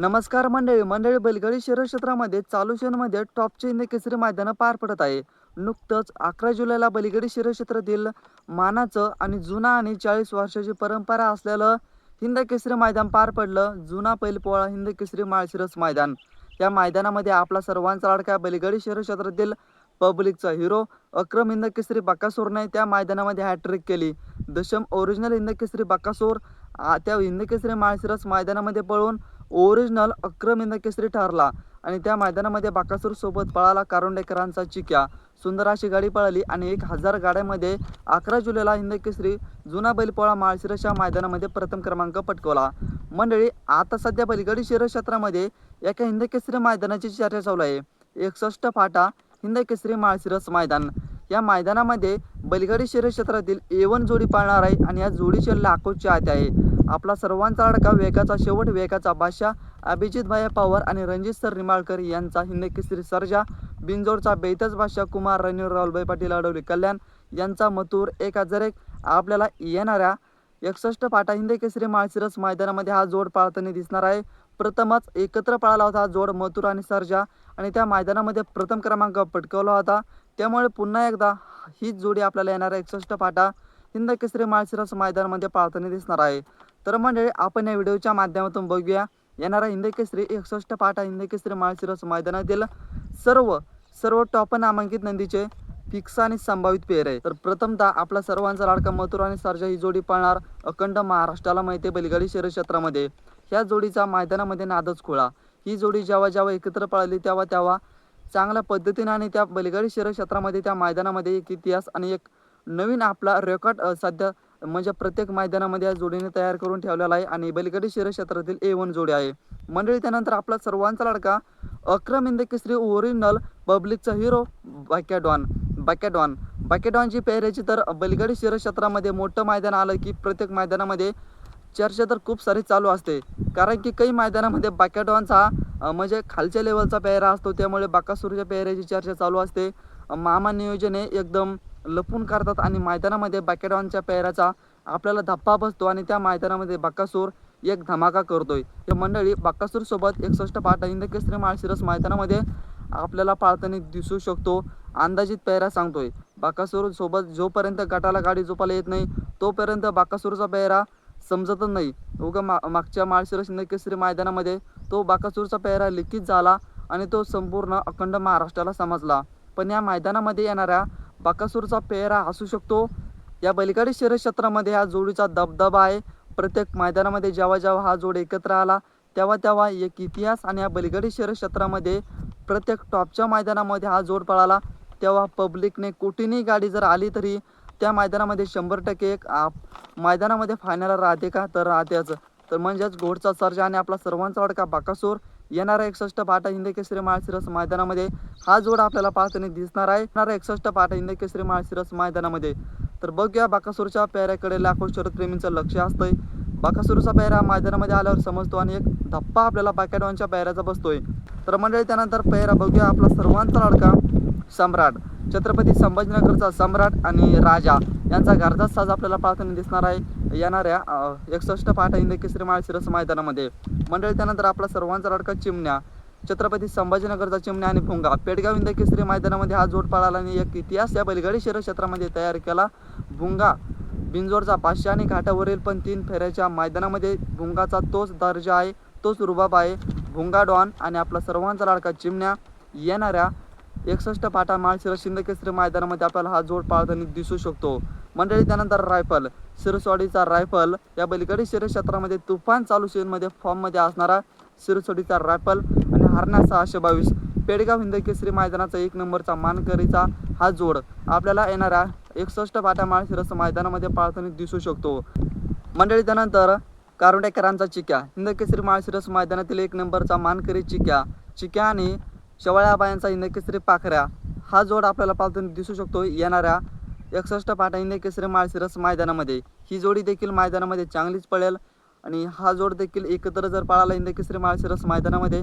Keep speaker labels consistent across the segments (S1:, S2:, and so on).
S1: नमस्कार मंडळी मंडळी बैलगाडी शहर क्षेत्रामध्ये चालू मध्ये टॉपचे हिंद केसरी मैदानं पार पडत आहे. नुकतंच अकरा जुलैला बैलगाडी शहर क्षेत्रातील मानाचं आणि जुना आणि चाळीस वर्षाची परंपरा असलेलं हिंद केसरी मैदान पार पडलं. जुना पोळा हिंद केसरी माळशिरस मैदान. या मैदानामध्ये आपला सर्वांचा लाडका बैलगाडी शहर क्षेत्रातील पब्लिकचा हिरो अक्रम हिंद केसरी बकासूरने त्या मैदानामध्ये हॅट्रिक केली. दशम ओरिजिनल हिंद केसरी बकासूर त्या हिंद केसरी माळशिरस मैदानामध्ये पळून ओरिजिनल अक्रम इंदकेसरी केसरी ठरला आणि त्या मैदानामध्ये बाकासूर सोबत पळाला कारुंडेकरांचा चिक्या. सुंदर अशी गाडी पळाली आणि एक हजार गाड्यामध्ये अकरा जुलैला हिंदकेसरी जुना बैलपोळा माळशिरसच्या मैदानामध्ये प्रथम क्रमांक पटकवला. मंडळी आता सध्या बैलगाडी शिरक्षेत्रामध्ये एका हिंदकेसरी मैदानाची चर्चा चालू आहे. एकसष्ट फाटा हिंदकेसरी माळशिरस मैदान. या मैदानामध्ये बैलगाडी शरीर क्षेत्रातील एवन जोडी पाळणार आहे आणि या जोडीचे लाखोची आत आहे. आपला सर्वांचा अडका वेगाचा शेवट वेगाचा बादशाह अभिजित भाया पवार आणि रणजित सर निमाळकर यांचा हिंदकेसरी सर्जा. बिंजोडचा बेतज बादशाह कुमार रणवीर राहुलभाई पाटील अडवली कल्याण यांचा मथुर एक हजार एक आपल्याला येणाऱ्या एकसष्ट पाटा हिंदकेसरी माळशिरस मैदानामध्ये हा जोड पाळताना दिसणार आहे. प्रथमच एकत्र पळाला होता हा जोड मथुर आणि सर्जा आणि त्या मैदानामध्ये प्रथम क्रमांक पटकवला होता. त्यामुळे पुन्हा एकदा हीच जोडी आपल्याला येणाऱ्या एकसष्ट पाटा हिंद केसरी माळशिरस मैदानामध्ये पाळताना दिसणार आहे. तर मंडळी आपण या व्हिडिओच्या माध्यमातून बघूया. येणारा हिंदकेसरी एकसष्ट पाटा हिंदकेसरी माळशिरस मैदानातील सर्व सर्व टॉप नामांकित नंदीचे फिक्स आणि संभावित पेर आहे तर प्रथमतः आपला सर्वांचा लाडका मथुरा आणि सरजा ही जोडी पळणार अखंड महाराष्ट्राला माहिती आहे बैलगाडी शरीर क्षेत्रामध्ये. ह्या जोडीचा मैदानामध्ये नादच खुळा. ही जोडी जेव्हा जेव्हा एकत्र पळाली तेव्हा तेव्हा चांगल्या पद्धतीने आणि त्या बैलगाडी शहर क्षेत्रामध्ये त्या मैदानामध्ये एक इतिहास आणि एक नवीन आपला रेकॉर्ड सध्या म्हणजे प्रत्येक मैदानामध्ये या जोडीने तयार करून ठेवलेला आहे आणि बैलगाडी शिरक्षेत्रातील ए वन जोडी आहे. मंडळी त्यानंतर आपला सर्वांचा लाडका अक्रम इंद केसरी ओरिजिनल पब्लिकचा हिरो बाक्याडॉन बाक्याडॉन बाक्याडॉनची पेहऱ्याची तर बैलगाडी शरीर क्षेत्रामध्ये मोठं मैदान आलं की प्रत्येक मैदानामध्ये चर्चा तर खूप सारी चालू असते. कारण की काही मैदानामध्ये बाक्याडॉनचा म्हणजे खालच्या लेवलचा पेहरा असतो त्यामुळे बाकासूरच्या पेहऱ्याची चर्चा चालू असते. मामा नियोजन हे एकदम लपून करतात आणि मैदानामध्ये बॅकेडॉनच्या पेहऱ्याचा आपल्याला धप्पा बसतो आणि त्या मैदानामध्ये बक्कासूर एक धमाका करतोय. हे मंडळी बक्कासूरसोबत एकसष्ट पाठ हिंद केसरी माळशिरस मैदानामध्ये आपल्याला पाळताना दिसू शकतो अंदाजित पेहरा सांगतोय. बाकासूर सोबत जोपर्यंत गटाला गाडी झोपायला येत नाही तोपर्यंत बाकासूरचा पेहरा समजतच नाही. उगा मा मागच्या माळशिरस हिंद केसरी मैदानामध्ये तो बाकासूरचा पेहरा लिखित झाला आणि तो संपूर्ण अखंड महाराष्ट्राला समजला. पण या मैदानामध्ये येणाऱ्या बाकासूरचा पेहरा असू शकतो. या बैलगाडी शरीर क्षेत्रामध्ये जोडीचा दबदबा आहे. प्रत्येक मैदानामध्ये जेव्हा जेव्हा हा जोड एकत्र आला तेव्हा तेव्हा एक इतिहास आणि या बैलगाडी शरीर क्षेत्रामध्ये प्रत्येक टॉपच्या मैदानामध्ये हा जोड पळाला. तेव्हा पब्लिकने कुठेही गाडी जर आली तरी त्या मैदानामध्ये शंभर टक्के एक मैदानामध्ये फायनल राहते का तर राहतेच तर म्हणजेच घोडचा सर्जा आणि आपला सर्वांचा अडका बाकासूर. येणारा एकसष्ट पाटा हिंदकेसरी माळशिरस मैदानामध्ये हा जोड आपल्याला पाहताना दिसणार आहे. येणारा एकसष्ट पाटा हिंदकेसरी माळशिरस मैदानामध्ये. तर बघूया बाकासूरच्या पेहऱ्याकडे लाखो शरदप्रेमींचं लक्ष असतंय. बाकासूरचा पेहरा मैदानामध्ये आल्यावर समजतो आणि एक धप्पा आपल्याला बाकॅडॉनच्या पेहऱ्याचा बसतोय. तर मंडळी त्यानंतर पेहरा बघूया आपला सर्वांचा लाडका सम्राट. छत्रपती संभाजीनगरचा सम्राट आणि राजा. यांचा घरचा साज आपल्याला पाहताना दिसणार आहे. येणाऱ्या एकसष्ट पाठ इंद केसरी माळशिरस मैदानामध्ये. मंडळी त्यानंतर आपला सर्वांचा लडका चिमण्या. छत्रपती संभाजीनगरचा चिमण्या आणि भुंगा. पेडगाव इंद केसरी मैदानामध्ये हा जोड पाळाला आणि एक इतिहास या बैलगाडी शिरस क्षेत्रामध्ये तयार केला. भुंगा बिंजोरचा पाचशे आणि घाटावरील पण तीन फेऱ्याच्या मैदानामध्ये भुंगाचा तोच दर्जा आहे तोच रुबाब आहे. भुंगा डॉन आणि आपला सर्वांचा लाडका चिमण्या. येणाऱ्या एकसष्ट पाटा माळशिरस शिंदकेसरी मैदानामध्ये आपल्याला हा जोड पाळताना दिसू शकतो. मंडळी त्यानंतर रायफल. सिरसोडीचा रायफल. या बैलगाडी शिरक्षेत्रामध्ये तुफान चालू शेनमध्ये फॉर्ममध्ये असणारा सिरसोडीचा रायफल आणि हरण्या सहाशे बावीस. पेडगाव हिंद केसरी मैदानाचा एक नंबरचा मानकरीचा हा जोड. आपल्याला येणाऱ्या एकसष्ट पाटा माळशिरस मैदानामध्ये पाळताना दिसू शकतो. मंडळी त्यानंतर कारुंडेकरांचा चिक्या. हिंद केसरी माळशिरस मैदानातील एक नंबरचा मानकरी चिक्या. चिक्या आणि शेवाळ्याबायांचा हिंदकेसरी पाखऱ्या. हा जोड आपल्याला पाळताना दिसू शकतो. येणाऱ्या एकसष्ट पाटा हिंद केसरी माळशिरस मैदानामध्ये. ही जोडी देखील मैदानामध्ये चांगलीच पळेल आणि हा जोड देखील एकत्र जर पळाला हिंद केसरी माळशिरस मैदानामध्ये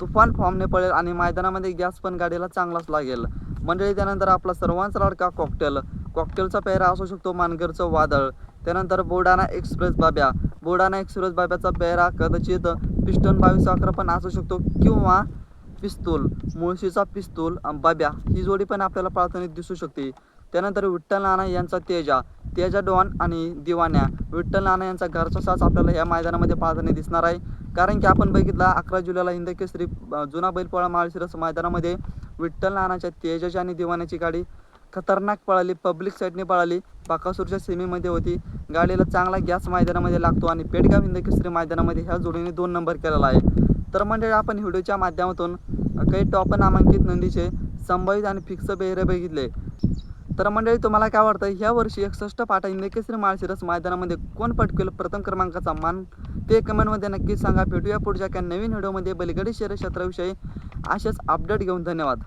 S1: तुफान फॉर्मने पळेल आणि मैदानामध्ये गॅस पण गाडीला चांगलाच लागेल. मंडळी त्यानंतर आपला सर्वांचा लाडका कॉकटेल कॉकटेलचा पेहरा असू शकतो मानगरचं वादळ. त्यानंतर बोडाना एक्सप्रेस बाब्या. बुलढाणा एक्सप्रेस बाब्याचा पेहरा कदाचित पिस्टन बावीस अकरा पण असू शकतो किंवा पिस्तूल मुळशीचा पिस्तूल बाब्या. ही जोडी पण आपल्याला पाळताना दिसू शकते. त्यानंतर विठ्ठल नाना यांचा तेजा तेजा डॉन आणि दिवाण्या. विठ्ठल नाना यांचा घरचा साच आपल्याला या मैदानामध्ये पाहताना दिसणार आहे. कारण की आपण बघितला अकरा जुलैला हिंद केसरी जुना बैलपोळा माळशिरस मैदानामध्ये विठ्ठल नानाच्या तेजाच्या आणि दिवाण्याची गाडी खतरनाक पळाली पब्लिक साईडने पळाली. बाकासूरच्या सेमीमध्ये होती. गाडीला चांगला गॅस मैदानामध्ये लागतो आणि पेडगाव हिंदकेश्री मैदानामध्ये ह्या जोडीने दोन नंबर केलेला आहे. तर म्हणजे आपण व्हिडिओच्या माध्यमातून काही टॉप नामांकित नंदीचे संभावित आणि फिक्स बेहरे बघितले. तर मंडळी तुम्हाला काय वाटतं? ह्या वर्षी एकसष्ट पाटा इंदकेसरी माळशिरस मैदानामध्ये कोण पटकेल? प्रथम क्रमांकाचा मान ते कमेंटमध्ये नक्कीच सांगा. भेटूया पुढच्या काही नवीन व्हिडिओमध्ये. बलगडी शहर क्षेत्राविषयी असेच अपडेट घेऊन. धन्यवाद.